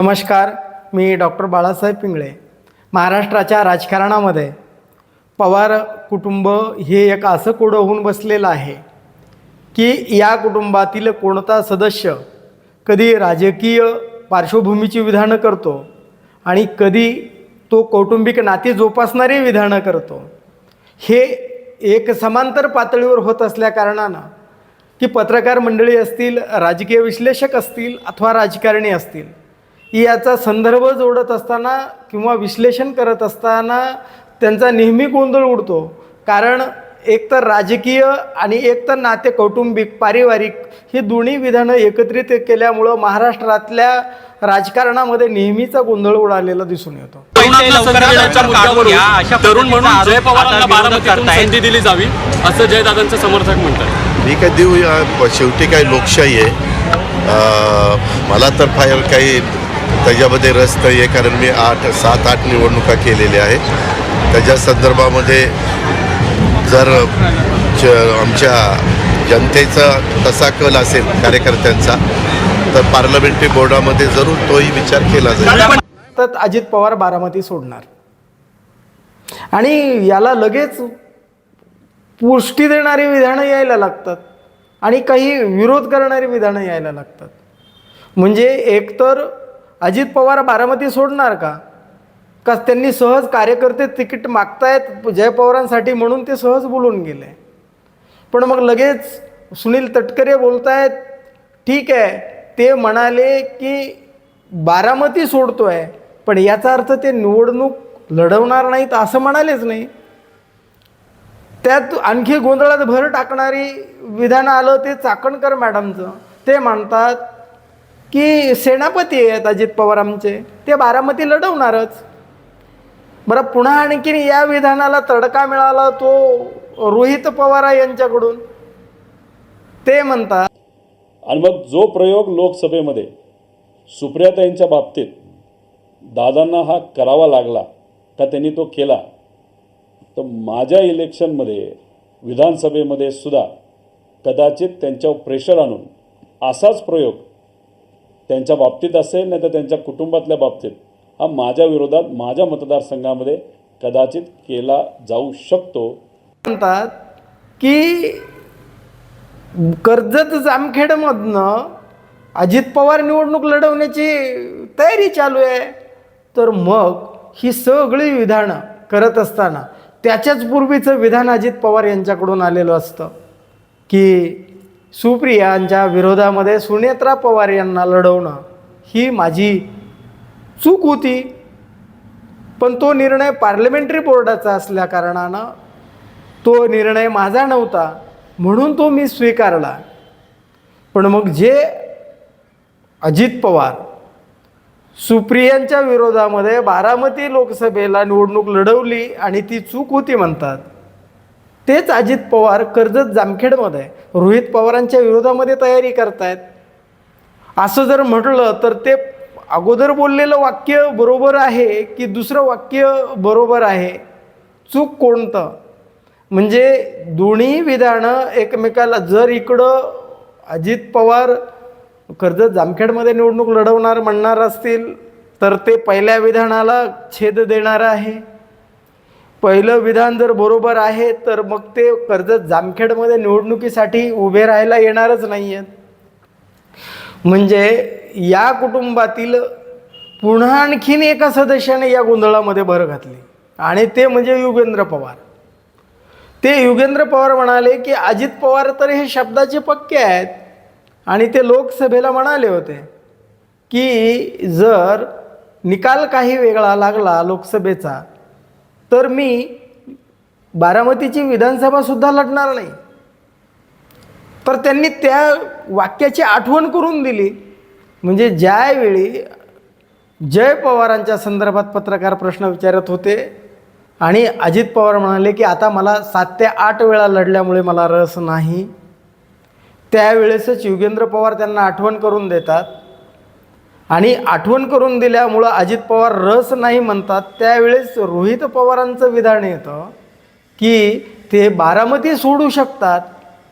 नमस्कार मी डॉक्टर बाळासाहेब पिंगळे महाराष्ट्राच्या राजकारणामध्ये. पवार कुटुंब हे एक असं कोडं होऊन बसलेलं आहे की या कुटुंबातील कोणता सदस्य कधी राजकीय पार्श्वभूमीची विधानं करतो आणि कधी तो कौटुंबिक नाते जोपासणारी विधानं करतो. हे एक समांतर पातळीवर होत असल्याकारणानं की पत्रकार मंडळी असतील राजकीय विश्लेषक असतील अथवा राजकारणी असतील याचा संदर्भ जोडत असताना किंवा विश्लेषण करत असताना त्यांचा नेहमी गोंधळ उडतो. कारण एकतर राजकीय आणि एकतर नाते कौटुंबिक पारिवारिक ही दोन्ही विधानं एकत्रित केल्यामुळं महाराष्ट्रातल्या राजकारणामध्ये नेहमीचा गोंधळ उडालेला दिसून येतो. तरुण म्हणून पद्धतीचा जय आरोप पवारांना. संधी दिली जावी असं जयदादांचे समर्थक म्हणतात. मी काय देऊ या शेवटी काय लोकशाही आहे. मला तर फार काही त्याच्यामध्ये रस नाही आहे कारण मी आठ सात आठ निवडणुका केलेल्या आहेत. त्याच्या संदर्भामध्ये जर आमच्या जनतेचा तसा कल असेल कार्यकर्त्यांचा तर पार्लमेंटरी बोर्डामध्ये जरूर तोही विचार केला जाईल. तर अजित पवार बारामती सोडणार. आणि याला लगेच पुष्टी देणारी विधानं यायला लागतात. आणि काही विरोध करणारी विधानं यायला लागतात. म्हणजे एकतर अजित पवार बारामती सोडणार का? का त्यांनी सहज कार्यकर्ते तिकीट मागतायत जय पवारांसाठी म्हणून ते सहज बोलून गेले? पण मग लगेच सुनील तटकरे बोलतायत ठीक आहे ते म्हणाले की बारामती सोडतो आहे पण याचा अर्थ ते निवडणूक लढवणार नाहीत असं म्हणालेच नाही. त्यात आणखी गोंधळात भर टाकणारी विधान आलं ते चाकणकर मॅडमचं. ते म्हणतात की सेनापती आहेत अजित पवार आमचे. ते बारामती लढवणारच. बरं पुन्हा आणखीन या विधानाला तडका मिळाला तो रोहित पवार यांच्याकडून. ते म्हणतात. आणि मग जो प्रयोग लोकसभेमध्ये सुप्रियाताईंच्या बाबतीत दादांना हा करावा लागला का त्यांनी तो केला तर माझ्या इलेक्शनमध्ये विधानसभेमध्ये सुद्धा कदाचित त्यांच्यावर प्रेशर आणून असाच प्रयोग त्यांच्या बाबतीत असेल नाही तर त्यांच्या कुटुंबातल्या बाबतीत. हा माझ्या विरोधात माझ्या मतदारसंघामध्ये कदाचित केला जाऊ शकतो. म्हणतात की कर्जत जामखेडमधनं अजित पवार निवडणूक लढवण्याची तयारी चालू आहे. तर मग ही सगळी विधानं करत असताना त्याच्याच पूर्वीचं विधान अजित पवार यांच्याकडून आलेलं असतं. की सुप्रियांच्या विरोधामध्ये सुनेत्रा पवार यांना लढवणं ही माझी चूक होती. पण तो निर्णय पार्लमेंटरी बोर्डाचा असल्याकारणानं तो निर्णय माझा नव्हता म्हणून तो मी स्वीकारला. पण मग जे अजित पवार सुप्रियांच्या विरोधामध्ये बारामती लोकसभेला निवडणूक लढवली आणि ती चूक होती म्हणतात तेच अजित पवार कर्जत जामखेडमध्ये रोहित पवारांच्या विरोधामध्ये तयारी करतायत. असं जर म्हटलं तर ते अगोदर बोललेलं वाक्य बरोबर आहे की दुसरं वाक्य बरोबर आहे? चूक कोणतं? म्हणजे दोन्ही विधानं एकमेकाला जर इकडं अजित पवार कर्जत जामखेडमध्ये निवडणूक लढवणार म्हणणार असतील तर ते पहिल्या विधानाला छेद देणार आहे. पहिलं विधान जर बरोबर आहे तर मग ते कर्जत जामखेडमध्ये निवडणुकीसाठी उभे राहायला येणारच नाही आहेत म्हणजे या कुटुंबातील पुन्हा आणखीन एका सदस्याने या गोंधळामध्ये भर घातली. आणि ते म्हणजे युगेंद्र पवार. ते युगेंद्र पवार म्हणाले की अजित पवार तर हे शब्दाचे पक्के आहेत. आणि ते लोकसभेला म्हणाले होते की जर निकाल काही वेगळा लागला लोकसभेचा तर मी बारामतीची विधानसभासुद्धा लढणार नाही. तर त्यांनी त्या वाक्याची आठवण करून दिली. म्हणजे ज्यावेळी जय पवारांच्या संदर्भात पत्रकार प्रश्न विचारत होते आणि अजित पवार म्हणाले की आता मला सात ते आठ वेळा लढल्यामुळे मला रस नाही. त्यावेळेसच युगेंद्र पवार त्यांना आठवण करून देतात. आणि आठवण करून दिल्यामुळं अजित पवार रस नाही म्हणतात. त्यावेळेस रोहित पवारांचं विधान येतं की ते बारामती सोडू शकतात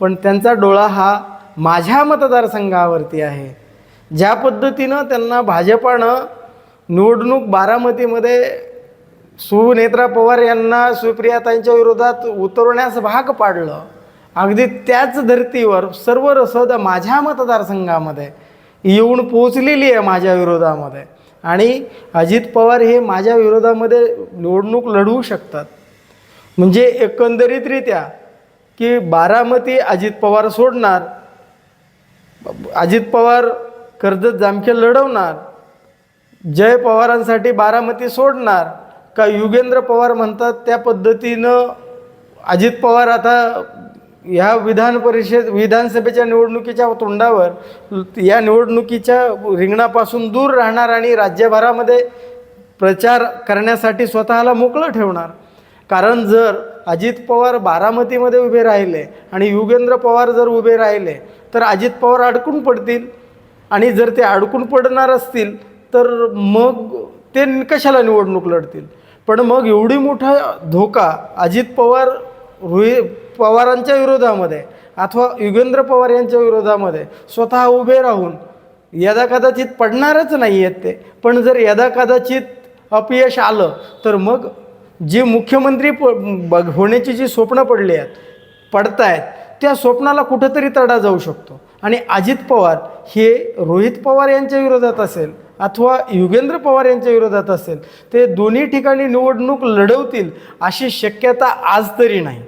पण त्यांचा डोळा हा माझ्या मतदारसंघावरती आहे. ज्या पद्धतीनं त्यांना भाजपानं निवडणूक बारामतीमध्ये सुनेत्रा पवार यांना सुप्रियाताईंच्या विरोधात उतरवण्यास भाग पाडलं. अगदी त्याच धर्तीवर सर्व रसद माझ्या मतदारसंघामध्ये. येऊन पोचलेली आहे माझ्या विरोधामध्ये. आणि अजित पवार हे माझ्या विरोधामध्ये निवडणूक लढवू शकतात. म्हणजे एकंदरीतरित्या की बारामती अजित पवार सोडणार अजित पवार कर्जत जामखेड लढवणार जय पवारांसाठी बारामती सोडणार का युगेंद्र पवार म्हणतात त्या पद्धतीनं अजित पवार आता ह्या विधान परिषद विधानसभेच्या निवडणुकीच्या तोंडावर या निवडणुकीच्या रिंगणापासून दूर राहणार आणि राज्यभरामध्ये प्रचार करण्यासाठी स्वतःला मोकळं ठेवणार. कारण जर अजित पवार बारामतीमध्ये उभे राहिले आणि युगेंद्र पवार जर उभे राहिले तर अजित पवार अडकून पडतील. आणि जर ते अडकून पडणार असतील तर मग ते कशाला निवडणूक लढतील? पण मग एवढी मोठा धोका अजित पवार रोहित पवारांच्या विरोधामध्ये अथवा युगेंद्र पवार यांच्या विरोधामध्ये स्वतः उभे राहून यदा कदाचित पडणारच नाही आहेत ते. पण जर यदा कदाचित अपयश आलं तर मग जे मुख्यमंत्री प बघ होण्याची जी स्वप्न पडली आहेत पडतायत त्या स्वप्नाला कुठंतरी तडा जाऊ शकतो. आणि अजित पवार हे रोहित पवार यांच्या विरोधात असेल अथवा युगेंद्र पवार यांच्या विरोधात असेल ते दोन्ही ठिकाणी निवडणूक लढवतील अशी शक्यता आज तरी नाही.